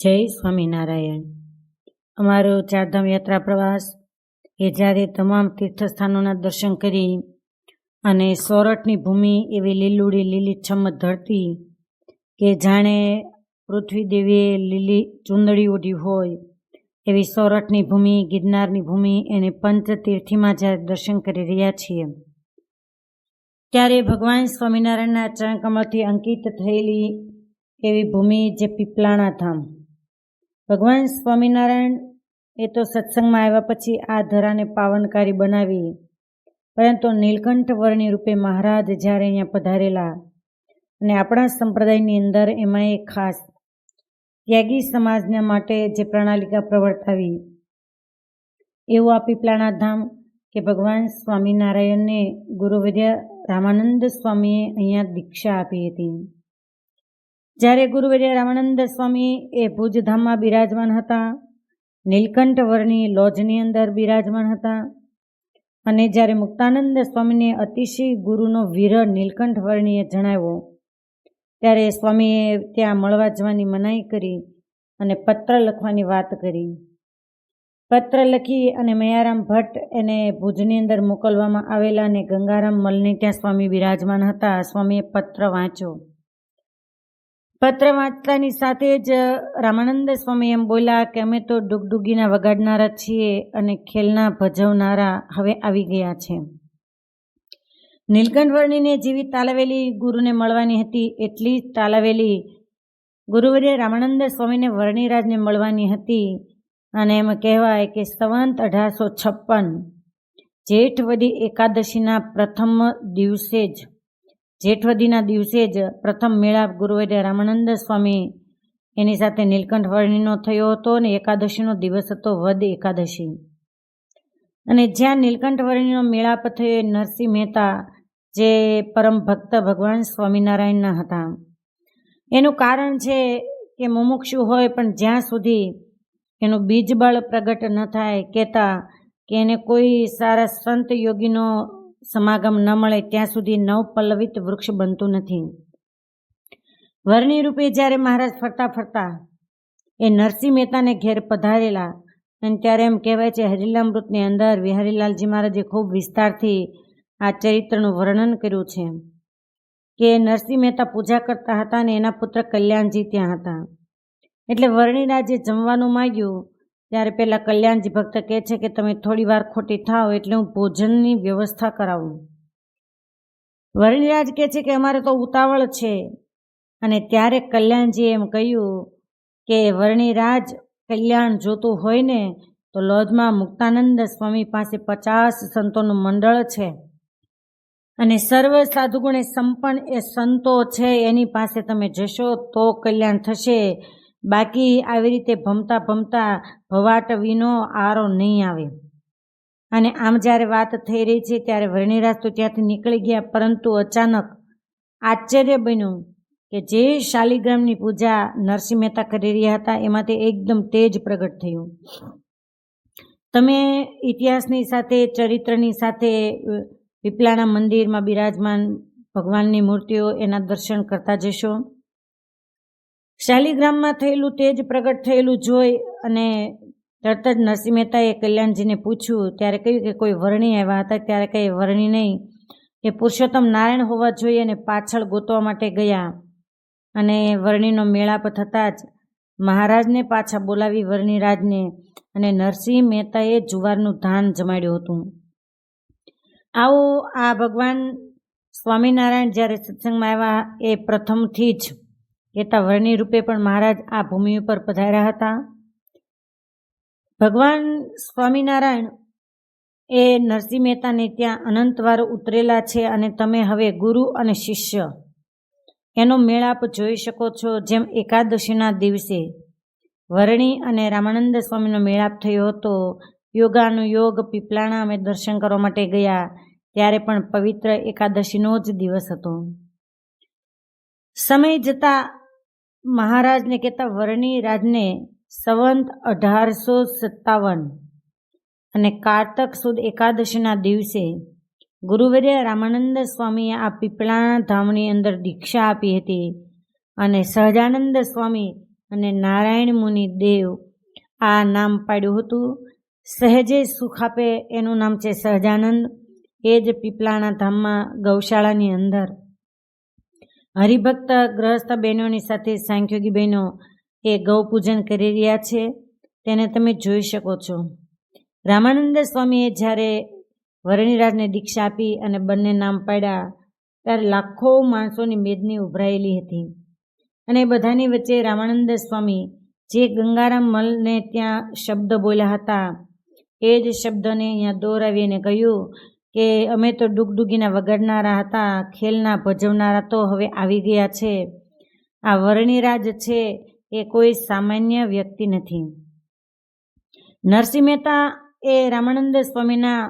જય સ્વામિનારાયણ. અમારો ચારધામ યાત્રા પ્રવાસ એ જ્યારે તમામ તીર્થસ્થાનોના દર્શન કરી અને સોરઠની ભૂમિ એવી લીલુડી લીલીછમ ધરતી કે જાણે પૃથ્વી દેવીએ લીલી ચુંદડી ઓઢી હોય, એવી સોરઠની ભૂમિ, ગિરનારની ભૂમિ એને પંચતીર્થીમાં જ્યારે દર્શન કરી રહ્યા છીએ. ત્યારે ભગવાન સ્વામિનારાયણના ચરણકમળથી અંકિત થયેલી એવી ભૂમિ જે પીપલાણા ધામ ભગવાન સ્વામિનારાયણ એ તો સત્સંગમાં આવ્યા પછી આ ધરાને પાવનકારી બનાવી. પરંતુ નીલકંઠ વર્ણી રૂપે મહારાજ જ્યારે અહીંયા પધારેલા અને આપણા સંપ્રદાયની અંદર એમાં એ ખાસ ત્યાગી સમાજના માટે જે પ્રણાલિકા પ્રવર્તાવી. એવું આ પ્લાણાધામ કે ભગવાન સ્વામિનારાયણને ગુરુવિદ્યા રામાનંદ સ્વામીએ અહીંયા દીક્ષા આપી હતી. જ્યારે ગુરુવર્ય રામાનંદ સ્વામી એ ભુજધામમાં બિરાજમાન હતા નીલકંઠવરની લોજની અંદર બિરાજમાન હતા અને જ્યારે મુક્તાનંદ સ્વામીને અતિશય ગુરુનો વિરહ નીલકંઠવર્ણીએ જણાવ્યો, ત્યારે સ્વામીએ ત્યાં મળવા જવાની મનાઈ કરી અને પત્ર લખવાની વાત કરી. પત્ર લખી અને મયારામ ભટ્ટ એને ભુજની અંદર મોકલવામાં આવેલા અને ગંગારામ મલને ત્યાં સ્વામી બિરાજમાન હતા. સ્વામીએ પત્ર વાંચ્યો. પત્ર વાંચતાની સાથે જ રામાનંદ સ્વામી એમ બોલ્યા કે અમે તો ડુગડુગીના વગાડનારા છીએ અને ખેલના ભજવનારા હવે આવી ગયા છે. નીલકંઠ વર્ણીને જેવી તાલાવેલી ગુરુને મળવાની હતી, એટલી જ તાલાવેલી ગુરુવરે રામાનંદ સ્વામીને વર્ણિરાજને મળવાની હતી અને એમ કહેવાય કે સંવંત અઢારસો છપ્પન જેઠવદી એકાદશીના પ્રથમ દિવસે જ જેઠવદીના દિવસે જ પ્રથમ મેળાપ ગુરુવારે રામાનંદ સ્વામી એની સાથે નીલકંઠ વર્ણિનો થયો હતો અને એકાદશીનો દિવસ હતો વદ એકાદશી. અને જ્યાં નીલકંઠ વર્ણિનો મેળાપ થયો એ નરસિંહ મહેતા, જે પરમ ભક્ત ભગવાન સ્વામિનારાયણના હતા. એનું કારણ છે કે મુમુક્ષુ હોય પણ જ્યાં સુધી એનું બીજબળ પ્રગટ ન થાય, કહેતા કે એને કોઈ સારા સંત યોગીનો સમાગમ ન મળે ત્યાં સુધી નવપલ્લવિત વૃક્ષ બનતું નથી. વર્ણી રૂપે જ્યારે મહારાજ ફરતા ફરતા એ નરસિંહ મહેતાને ઘેર પધારેલા અને ત્યારે એમ કહેવાય છે, હરિલામૃતની અંદર વિહારીલાલજી મહારાજે ખૂબ વિસ્તારથી આ ચરિત્રનું વર્ણન કર્યું છે કે નરસિંહ મહેતા પૂજા કરતા હતા અને એના પુત્ર કલ્યાણજી ત્યાં હતા. એટલે વર્ણિરાજે જમવાનું માગ્યું ત્યારે પેલા કલ્યાણજી ભક્ત કહે છે કે તમે થોડી વાર ખોટી થાઓ એટલે હું ભોજનની વ્યવસ્થા કરાવું. વરણીરાજ કહે છે કે અમારે તો ઉતાવળ છે. અને ત્યારે કલ્યાણજીએ એમ કહ્યું કે વરણીરાજ કલ્યાણ જોતું હોય ને તો લોજમાં મુક્તાનંદ સ્વામી પાસે પચાસ સંતોનું મંડળ છે. અને સર્વ સાધુગુણે સંપન્ન એ સંતો છે એની પાસે તમે જશો તો કલ્યાણ થશે. બાકી આવી રીતે ભમતા ભમતા ભવાટ વિનો આરો નહીં આવે. અને આમ જ્યારે વાત થઈ રહી છે ત્યારે વર્ણિરાજ તો ત્યાંથી નીકળી ગયા, પરંતુ અચાનક આશ્ચર્ય બન્યું કે જે શાલિગ્રામની પૂજા નરસિંહ મહેતા કરી રહ્યા હતા એમાંથી એકદમ તેજ પ્રગટ થયું. તમે ઇતિહાસની સાથે, ચરિત્રની સાથે પીપલાણા મંદિરમાં બિરાજમાન ભગવાનની મૂર્તિઓ એના દર્શન કરતા જશો. શાલિગ્રામમાં થયેલું તેજ પ્રગટ થયેલું જોઈ અને તરત જ નરસિંહ મહેતાએ કલ્યાણજીને પૂછ્યું, ત્યારે કહ્યું કે કોઈ વર્ણી આવ્યા હતા? ત્યારે કંઈ વર્ણી નહીં. કે પુરુષોત્તમ નારાયણ હોવા જોઈએ અને પાછળ ગોતવા માટે ગયા. અને વર્ણીનો મેળાપ થતાં જ મહારાજને પાછા બોલાવી વર્ણિરાજને અને નરસિંહ મહેતાએ જુવારનું ધાન જમાડ્યું હતું. આવું આ ભગવાન સ્વામિનારાયણ જ્યારે સત્સંગમાં આવ્યા એ પ્રથમથી જ કહેતા વર્ણી રૂપે પણ મહારાજ આ ભૂમિ ઉપર પધાર્યા હતા. ભગવાન સ્વામિનારાયણ એ નરસિંહ મહેતાને ત્યાં અનંતવાર ઉતરેલા છે અને તમે હવે ગુરુ અને શિષ્ય એનો મેળાપ જોઈ શકો છો જેમ એકાદશીના દિવસે વરણી અને રામાનંદ સ્વામીનો મેળાપ થયો હતો. યોગાનુયોગ પીપલાણા અમે દર્શન કરવા માટે ગયા ત્યારે પણ પવિત્ર એકાદશીનો જ દિવસ હતો. સમય જતાં મહારાજને કહેતા વર્ણી રાજને સંવંત અઢારસો સત્તાવન અને કારતક સુદ એકાદશીના દિવસે ગુરુવર્ય રામાનંદ સ્વામીએ આ પીપળાના ધામની અંદર દીક્ષા આપી હતી અને સહજાનંદ સ્વામી અને નારાયણ મુનિ દેવ આ નામ પાડ્યું હતું. સહેજે સુખ આપે એનું નામ છે સહજાનંદ. એ જ પીપળાના ધામમાં ગૌશાળાની અંદર હરિભક્ત ગ્રહસ્થ બહેનોની સાથે સાંખ્યોગી બહેનો એ ગૌ પૂજન કરી રહ્યા છે, તેને તમે જોઈ શકો છો. રામાનંદ સ્વામીએ જ્યારે વરણીરાજને દીક્ષા આપી અને બંને નામ પાડ્યા, ત્યારે લાખો માણસોની મેદની ઉભરાયેલી હતી. અને બધાની વચ્ચે રામાનંદ સ્વામી જે ગંગારામ મલને ત્યાં શબ્દ બોલ્યા હતા, એ જ શબ્દને અહીંયા દોરાવીને કહ્યું કે અમે તો ડુગડુગીના વગાડનારા હતા, ખેલના ભજવનારા તો હવે આવી ગયા છે. આ વર્ણિરાજ છે એ કોઈ સામાન્ય વ્યક્તિ નથી. નરસિંહ મહેતા એ રામાનંદ સ્વામીના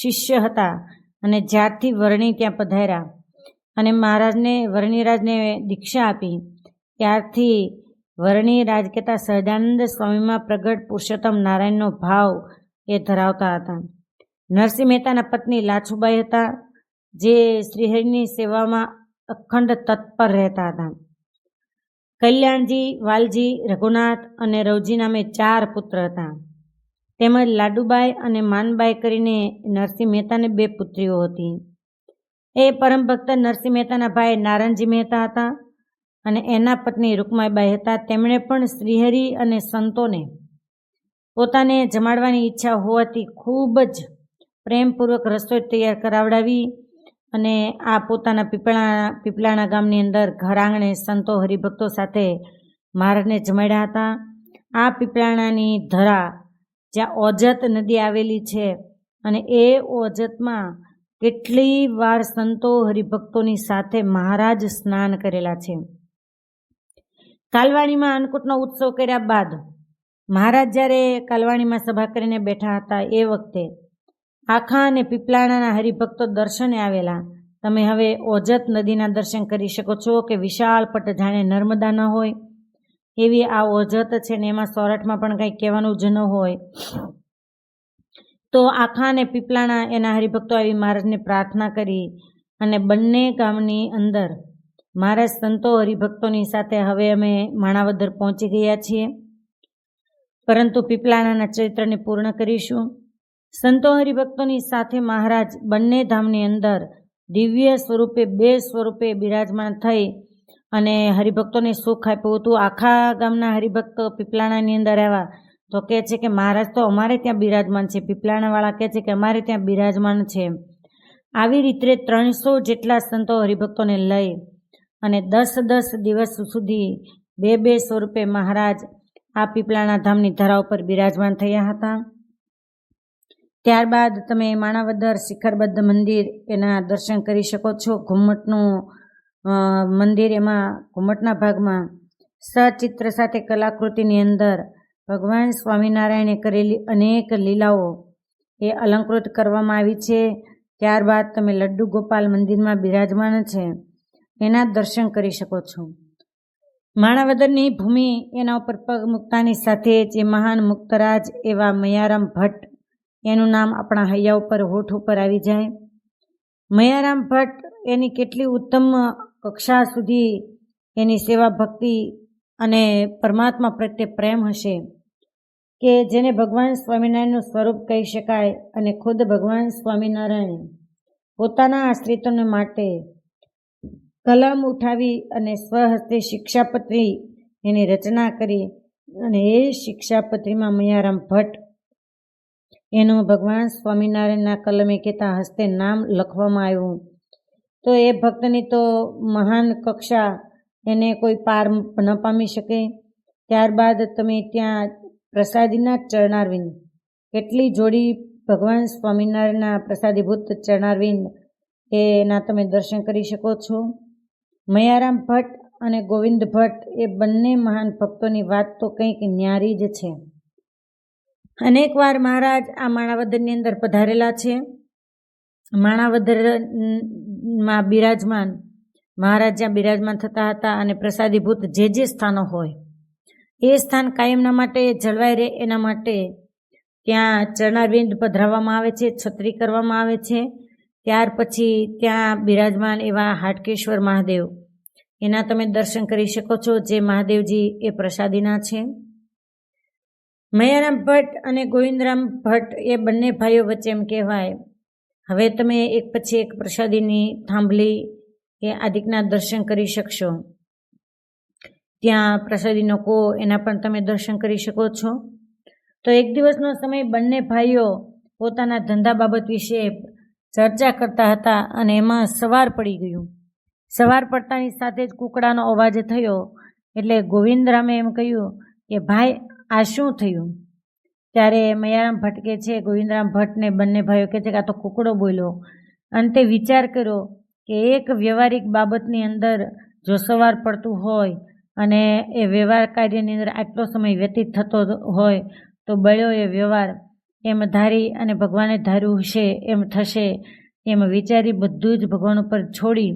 શિષ્ય હતા અને જ્યારથી વર્ણી ત્યાં પધાર્યા અને મહારાજને, વર્ણિરાજને દીક્ષા આપી, ત્યારથી વર્ણિરાજ કહેતા સહજાનંદ સ્વામીમાં પ્રગટ પુરુષોત્તમ નારાયણનો ભાવ એ ધરાવતા હતા. નરસિંહ મહેતાના પત્ની લાછુબાઈ હતા, જે શ્રીહરિની સેવામાં અખંડ તત્પર રહેતા હતા. કલ્યાણજી, વાલજી, રઘુનાથ અને રવજી નામે ચાર પુત્ર હતા. તેમજ લાડુબાઈ અને માનબાઈ કરીને નરસિંહ મહેતાને બે પુત્રીઓ હતી. એ પરમ ભક્ત નરસિંહ મહેતાના ભાઈ નારાયણજી મહેતા હતા અને એના પત્ની રૂકમાઈબાઈ હતા. તેમણે પણ શ્રીહરિ અને સંતોને પોતાને જમાડવાની ઈચ્છા હોવાથી ખૂબ જ પ્રેમપૂર્વક રસોઈ તૈયાર કરાવડાવી અને આ પોતાના પીપળા, પીપળાણા ગામની અંદર ઘર આંગણે સંતો હરિભક્તો સાથે મહારાજને જમાડ્યા હતા. આ પીપળાણાની ધરા જ્યાં ઓજત નદી આવેલી છે અને એ ઓજતમાં કેટલી વાર સંતો હરિભક્તોની સાથે મહારાજ સ્નાન કરેલા છે. કાલવાણીમાં અન્નકૂટનો ઉત્સવ કર્યા બાદ મહારાજ જ્યારે કાલવાણીમાં સભા કરીને બેઠા હતા એ વખતે આખા અને પીપલાણાના હરિભક્તો દર્શને આવેલા. તમે હવે ઓજત નદીના દર્શન કરી શકો છો કે વિશાળ પટ જાણે નર્મદા ન હોય. એવી આ ઓજત છે ને એમાં સોરઠમાં પણ કંઈ કહેવાનું જ ન હોય. તો આખા અને પીપલાણા એના હરિભક્તો આવી મહારાજને પ્રાર્થના કરી અને બંને ગામની અંદર મહારાજ સંતો હરિભક્તોની સાથે હવે અમે માણાવદર પહોંચી ગયા છીએ. પરંતુ પીપલાણાના ચરિત્રને પૂર્ણ કરીશું. સંતો હરિભક્તોની સાથે મહારાજ બંને ધામની અંદર દિવ્ય સ્વરૂપે, બે સ્વરૂપે બિરાજમાન થઈ અને હરિભક્તોને સુખ આપ્યું હતું. આખા ગામના હરિભક્તો પીપલાણાની અંદર આવ્યા તો કહે છે કે, મહારાજ, તો અમારે ત્યાં બિરાજમાન છે. પીપલાણાવાળા કહે છે કે, અમારે ત્યાં બિરાજમાન છે. આવી રીતે ત્રણસો જેટલા સંતો હરિભક્તોને લઈ અને દસ દસ દિવસ સુધી બે બે સ્વરૂપે મહારાજ આ પીપળાણા ધામની ધરા ઉપર બિરાજમાન થયા હતા. ત્યારબાદ તમે માણાવદર શિખરબદ્ધ મંદિર એના દર્શન કરી શકો છો. ઘુમ્મટનું મંદિર એમાં ઘુમ્મટના ભાગમાં સચિત્ર સાથે કલાકૃતિની અંદર ભગવાન સ્વામિનારાયણે કરેલી અનેક લીલાઓ એ અલંકૃત કરવામાં આવી છે. ત્યારબાદ તમે લડ્ડુ ગોપાલ મંદિરમાં બિરાજમાન છે, એના દર્શન કરી શકો છો. માણાવદરની ભૂમિ એના ઉપર પગ મૂકતાની સાથે જે મહાન મુક્તરાજ એવા મયારામ ભટ્ટ એનું નામ આપણા હૈયા ઉપર, હોઠ ઉપર આવી જાય. મયારામ ભટ્ટ એની કેટલી ઉત્તમ કક્ષા સુધી એની સેવા ભક્તિ અને પરમાત્મા પ્રત્યે પ્રેમ હશે કે જેને ભગવાન સ્વામિનારાયણનું સ્વરૂપ કહી શકાય અને ખુદ ભગવાન સ્વામિનારાયણ પોતાના આશ્રિતોને માટે કલમ ઉઠાવી અને સ્વહસ્તે શિક્ષાપત્રી એની રચના કરી અને એ શિક્ષાપત્રીમાં મયારામ ભટ્ટ એનું ભગવાન સ્વામિનારાયણના કલમે કહેતા હસ્તે નામ લખવામાં આવ્યું. તો એ ભક્તની તો મહાન કક્ષા એને કોઈ પાર ન પામી શકે. ત્યારબાદ તમે ત્યાં પ્રસાદીના ચરણારવિંદ, કેટલી જોડી ભગવાન સ્વામિનારાયણના પ્રસાદીભૂત ચરણારવિંદ એના તમે દર્શન કરી શકો છો. મયારામ ભટ્ટ અને ગોવિંદ ભટ્ટ એ બંને મહાન ભક્તોની વાત તો કંઈક ન્યારી જ છે. અનેકવાર મહારાજ આ માણાવદરની અંદર પધારેલા છે. માણાવદરમાં બિરાજમાન, મહારાજ જ્યાં બિરાજમાન થતા હતા અને પ્રસાદીભૂત જે જે સ્થાનો હોય, એ સ્થાન કાયમના માટે જળવાઈ રહે એના માટે ત્યાં ચરણારવિંદ પધરાવવામાં આવે છે, છત્રી કરવામાં આવે છે. ત્યાર પછી ત્યાં બિરાજમાન એવા હાટકેશ્વર મહાદેવ, એના તમે દર્શન કરી શકો છો, જે મહાદેવજી એ પ્રસાદીના છે. મયારામ ભટ્ટ અને ગોવિંદરામ ભટ્ટ એ બંને ભાઈઓ વચ્ચે એમ કહેવાય. હવે તમે એક પછી એક પ્રસાદીની થાંભલી કે આદિકના દર્શન કરી શકશો. ત્યાં પ્રસાદીનો કો એના પણ તમે દર્શન કરી શકો છો. તો એક દિવસનો સમય બંને ભાઈઓ પોતાના ધંધા બાબત વિશે ચર્ચા કરતા હતા અને એમાં સવાર પડી ગયું. સવાર પડતાની સાથે જ કુકડાનો અવાજ થયો એટલે ગોવિંદરામે એમ કહ્યું કે, ભાઈ આ શું થયું? ત્યારે મયારામ ભટકે છે, ગોવિંદરામ ભટ્ટને બંને ભાઈઓ કહે છે કે આ તો કુકડો બોલ્યો. અંતે વિચાર કર્યો કે એક વ્યવહારિક બાબતની અંદર જો સવાર પડતું હોય અને એ વ્યવહાર કાર્યની અંદર આટલો સમય વ્યતીત થતો હોય, તો બળ્યો એ વ્યવહાર એમ ધારી અને ભગવાને ધાર્યું હશે એમ થશે એમ વિચારી બધું જ ભગવાન ઉપર છોડી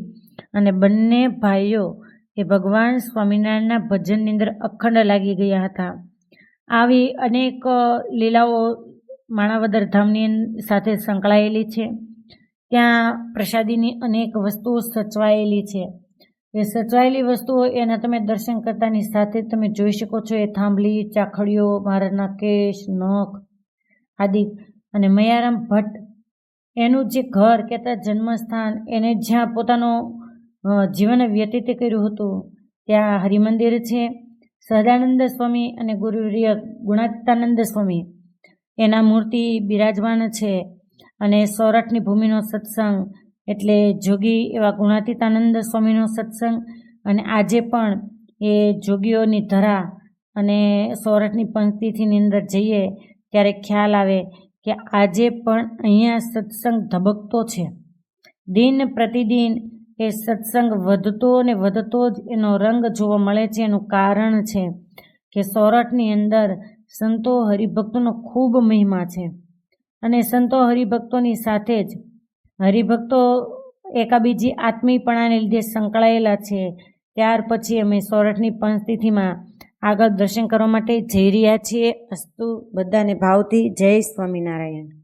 અને બંને ભાઈઓ એ ભગવાન સ્વામિનારાયણના ભજનની અંદર અખંડ લાગી ગયા હતા. આવી અનેક લીલાઓ માણાવદર ધામની સાથે સંકળાયેલી છે. ત્યાં પ્રસાદીની અનેક વસ્તુઓ સચવાયેલી છે. એ સચવાયેલી વસ્તુઓ એના તમે દર્શન કરતાની સાથે તમે જોઈ શકો છો એ થાંભલી, ચાખડીઓ મારાના કેશ, નખ આદિ અને મયારામ ભટ્ટ. એનું જે ઘર કહેતા જન્મસ્થાન એને જ્યાં પોતાનો જીવન વ્યતીત કર્યું હતું, ત્યાં હરિમંદિર છે. સહજાનંદ સ્વામી અને ગુરુર્ય ગુણાતાનંદ સ્વામી. એના મૂર્તિ બિરાજમાન છે અને સૌરાષ્ટ્રની ભૂમિનો સત્સંગ એટલે જોગી એવા ગુણાતીતાનંદ સ્વામીનો સત્સંગ અને આજે પણ એ જોગીઓની ધરા અને સૌરાષ્ટ્રની પંક્તિથીની અંદર જઈએ ત્યારે ખ્યાલ આવે કે આજે પણ અહીંયા સત્સંગ ધબકતો છે. દિન પ્રતિદિન એ સત્સંગ વધતો ને વધતો જ એનો રંગ જોવા મળે છે, એનું કારણ છે કે સોરઠની અંદર સંતો હરિભક્તોનો ખૂબ મહિમા છે. અને સંતો હરિભક્તોની સાથે જ હરિભક્તો એકાબીજી આત્મીયપણાને લીધે સંકળાયેલા છે. ત્યાર પછી અમે સોરઠની પંચતિથિમાં આગળ દર્શન કરવા માટે જઈ રહ્યા છીએ. અસ્તુ બધાને ભાવથી જય સ્વામિનારાયણ.